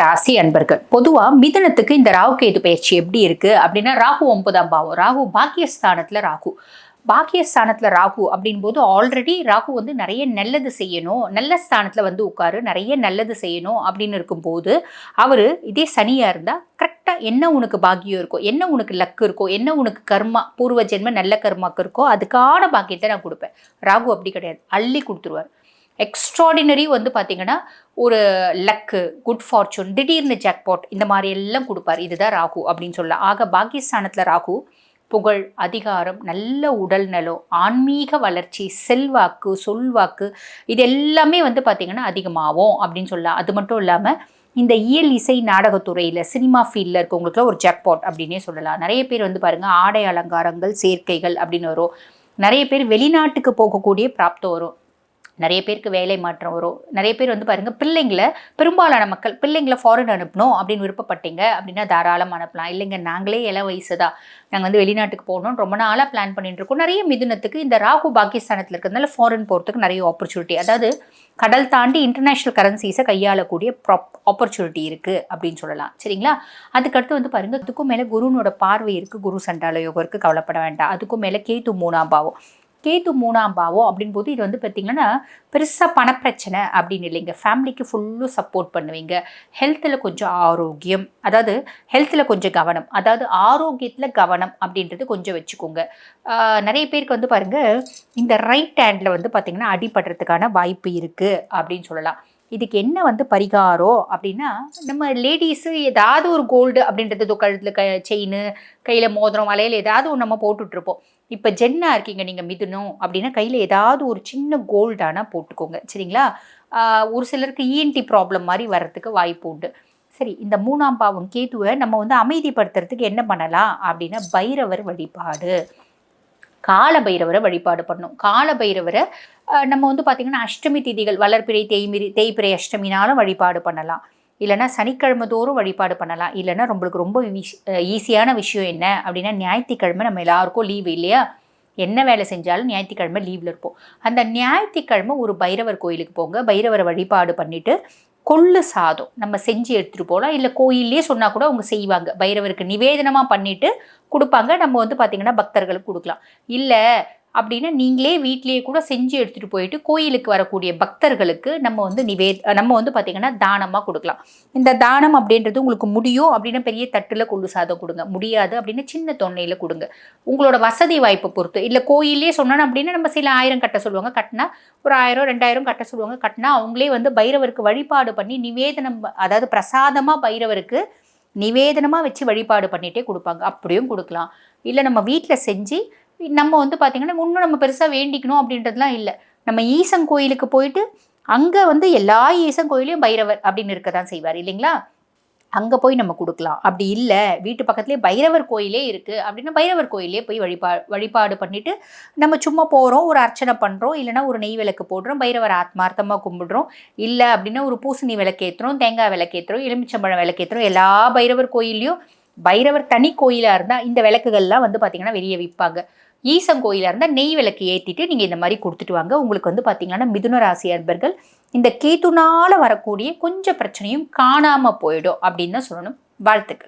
ராசி அன்பர்கள். பொதுவா மிதுனத்துக்கு இந்த ராகு கேது பயிற்சி எப்படி இருக்கு? அப்படின்னா ராகு ஒன்பதாம் பாவம் ராகு பாக்கியஸ்தானத்துல ராகு. பாக்கியஸ்தானத்தில் ராகு அப்படின் போது ஆல்ரெடி ராகு வந்து நிறைய நல்லது செய்யணும். நல்ல ஸ்தானத்தில் வந்து உட்காரு நிறைய நல்லது செய்யணும் அப்படின்னு இருக்கும்போது அவர் இதே சனியாக இருந்தால் கரெக்டாக என்ன உனக்கு பாக்கியம் இருக்கோ என்ன உனக்கு லக்கு இருக்கோ என்ன உனக்கு கர்மா பூர்வ ஜென்ம நல்ல கர்மாக்கு இருக்கோ அதுக்கான பாக்கியத்தை நான் கொடுப்பேன். ராகு அப்படி கிடையாது. அள்ளி கொடுத்துருவார். எக்ஸ்ட்ராடினரி வந்து பார்த்தீங்கன்னா ஒரு லக்கு குட் ஃபார்ச்சூன் திடீர்னு ஜாக்பாட் இந்த மாதிரி எல்லாம் கொடுப்பார். இதுதான் ராகு அப்படின்னு சொல்லலாம் ஆக பாகிஸ்தானத்தில் ராகு புகழ் அதிகாரம் நல்ல உடல் நலம் ஆன்மீக வளர்ச்சி செல்வாக்கு சொல்வாக்கு இது எல்லாமே வந்து பார்த்திங்கன்னா அதிகமாகும் அப்படின்னு சொல்லலாம் அது மட்டும் இல்லாமல் இந்த இயல் இசை நாடகத்துறையில் சினிமா ஃபீல்டில் இருக்கவங்களுக்குலாம் ஒரு ஜாக்பாட் அப்படின்னே சொல்லலாம். நிறைய பேர் வந்து பாருங்கள் ஆடை அலங்காரங்கள் சேர்க்கைகள் அப்படின்னு வரும். நிறைய பேர் வெளிநாட்டுக்கு போகக்கூடிய பிராப்தம் வரும். நிறைய பேருக்கு வேலை மாற்றம் வரும். நிறைய பேர் வந்து பாருங்கள் பிள்ளைங்களை பெரும்பாலான மக்கள் பிள்ளைங்களை ஃபாரின் அனுப்பணும் அப்படின்னு விருப்பப்பட்டீங்க அப்படின்னா தாராளம் அனுப்பலாம். இல்லைங்க நாங்களே இள வயசு தான். நாங்கள் வந்து வெளிநாட்டுக்கு போகணும்னு ரொம்ப நாளாக பிளான் பண்ணிட்டு இருக்கோம். நிறைய மிதுனத்துக்கு இந்த ராகு பாகிஸ்தானத்தில் இருக்கிறதுனால ஃபாரின் போகிறதுக்கு நிறைய ஆப்பர்ச்சுனிட்டி அதாவது கடல் தாண்டி இன்டர்நேஷ்னல் கரன்சிஸை கையாளக்கூடிய ப்ராப் ஆப்பர்ச்சுனிட்டி இருக்குது அப்படின்னு சொல்லலாம். சரிங்களா? அதுக்கடுத்து வந்து பாருங்கள் அதுக்கும் மேலே குருனோட பார்வை இருக்குது குரு சண்டால யோகம் இருக்குது கவலைப்பட வேண்டாம். அதுக்கும் மேலே கேத்து மூணாம் பாவம். கேத்து மூணாம் பாவம் அப்படின் போது இது வந்து பார்த்திங்கன்னா பெருசாக பணப்பிரச்சனை அப்படின்னு இல்லைங்க. ஃபேமிலிக்கு ஃபுல்லும் சப்போர்ட் பண்ணுவீங்க. ஹெல்த்தில் கொஞ்சம் ஆரோக்கியம் அதாவது ஹெல்த்தில் கொஞ்சம் கவனம் அதாவது ஆரோக்கியத்தில் கவனம் அப்படின்றது கொஞ்சம் வச்சுக்கோங்க. நிறைய பேருக்கு வந்து பாருங்கள் இந்த ரைட் ஹேண்டில் வந்து பார்த்திங்கன்னா அடிபடுறதுக்கான வாய்ப்பு இருக்குது அப்படின்னு சொல்லலாம். இதுக்கு என்ன வந்து பரிகாரம் அப்படின்னா நம்ம லேடிஸு ஏதாவது ஒரு கோல்டு அப்படின்றது கழுத்தில் க செயின் கையில் மோதிரம் வலையில் ஏதாவது ஒன்று நம்ம போட்டுட்ருப்போம் இப்போ ஜென்னாக இருக்கீங்க நீங்கள் மிதுனும் அப்படின்னா கையில் ஏதாவது ஒரு சின்ன கோல்டானா போட்டுக்கோங்க. சரிங்களா? ஒரு சிலருக்கு இஎன்டி ப்ராப்ளம் மாதிரி வர்றதுக்கு வாய்ப்பு உண்டு. சரி இந்த மூணாம் பாவம் கேத்துவை நம்ம வந்து அமைதிப்படுத்துறதுக்கு என்ன பண்ணலாம் அப்படின்னா பைரவர் வழிபாடு. கால பைரவரை வழிபாடு பண்ணணும் கால பைரவரை நம்ம வந்து பார்த்திங்கன்னா அஷ்டமி திதிகள் வளர்ப்பிறை தேய்மிரி தேய்பிறை அஷ்டமினாலும் வழிபாடு பண்ணலாம். இல்லைனா சனிக்கிழமை தோறும் வழிபாடு பண்ணலாம். இல்லைனா நம்மளுக்கு ரொம்ப ஈஸியான விஷயம் என்ன அப்படின்னா ஞாயிற்றுக்கிழமை நம்ம எல்லாருக்கும் லீவு இல்லையா? என்ன வேலை செஞ்சாலும் ஞாயிற்றுக்கிழமை லீவில் இருப்போம். அந்த ஞாயிற்றுக்கிழமை ஒரு பைரவர் கோயிலுக்கு போங்க. பைரவரை வழிபாடு பண்ணிவிட்டு கொள்ளு சாதம் நம்ம செஞ்சு எடுத்துகிட்டு போகலாம். இல்லை கோயிலே சொன்னால் கூட அவங்க செய்வாங்க. பைரவருக்கு நிவேதனமாக பண்ணிவிட்டு கொடுப்பாங்க. நம்ம வந்து பார்த்திங்கன்னா பக்தர்களுக்கு கொடுக்கலாம். இல்லை அப்படின்னா நீங்களே வீட்லேயே கூட செஞ்சு எடுத்துகிட்டு போயிட்டு கோயிலுக்கு வரக்கூடிய பக்தர்களுக்கு நம்ம வந்து நிவே நம்ம வந்து பார்த்திங்கன்னா தானமாக கொடுக்கலாம். இந்த தானம் அப்படின்றது உங்களுக்கு முடியும் அப்படின்னா பெரிய தட்டில் கொள்ளு சாதம் கொடுங்க. முடியாது அப்படின்னு சின்ன தொன்னையில் கொடுங்க. உங்களோட வசதி வாய்ப்பை பொறுத்து. இல்லை கோயிலே சொன்னோம் அப்படின்னா நம்ம சில ஆயிரம் கட்ட சொல்லுவாங்க. கட்டினா ஒரு ஆயிரம் ரெண்டாயிரம் கட்ட சொல்லுவாங்க. கட்டினா அவங்களே வந்து பைரவருக்கு வழிபாடு பண்ணி நிவேதனம் அதாவது பிரசாதமாக பைரவருக்கு நிவேதனமாக வச்சு வழிபாடு பண்ணிகிட்டே கொடுப்பாங்க. அப்படியும் கொடுக்கலாம். இல்லை நம்ம வீட்டில் செஞ்சு நம்ம வந்து பார்த்திங்கன்னா இன்னும் நம்ம பெருசாக வேண்டிக்கணும் அப்படின்றதுலாம் இல்லை. நம்ம ஈசன் கோயிலுக்கு போயிட்டு அங்கே வந்து எல்லா ஈசன் கோயிலையும் பைரவர் அப்படின்னு இருக்க தான் செய்வார் இல்லைங்களா? அங்கே போய் நம்ம கொடுக்கலாம். அப்படி இல்லை வீட்டு பக்கத்துலேயே பைரவர் கோயிலே இருக்குது அப்படின்னா பைரவர் கோயிலே போய் வழிபா வழிபாடு பண்ணிவிட்டு நம்ம சும்மா போகிறோம் ஒரு அர்ச்சனை பண்ணுறோம் இல்லைனா ஒரு நெய் விளக்கு போடுறோம் பைரவர் ஆத்மார்த்தமாக கும்பிடுறோம் இல்லை அப்படின்னா ஒரு பூசணி விளக்கேற்றுறோம் தேங்காய் விளக்கேற்றுறோம் எலுமிச்சம்பழம் விளக்கேற்றுறோம் எல்லா பைரவர் கோயில்லையும் பைரவர் தனி கோயிலாக இருந்தால் இந்த விளக்குகள்லாம் வந்து பார்த்திங்கன்னா வெளியே விற்பாங்க ஈசன் கோயிலாக இருந்தால் நெய் விளக்கு ஏற்றிட்டு நீங்கள் இந்த மாதிரி கொடுத்துட்டு வாங்க. உங்களுக்கு வந்து பார்த்தீங்கன்னா மிதுன ராசி அன்பர்கள் இந்த கேத்துனால வரக்கூடிய கொஞ்சம் பிரச்சனையும் காணாமல் போயிடும் அப்படின்னு தான் சொல்லணும். வாழ்த்துக்கள்.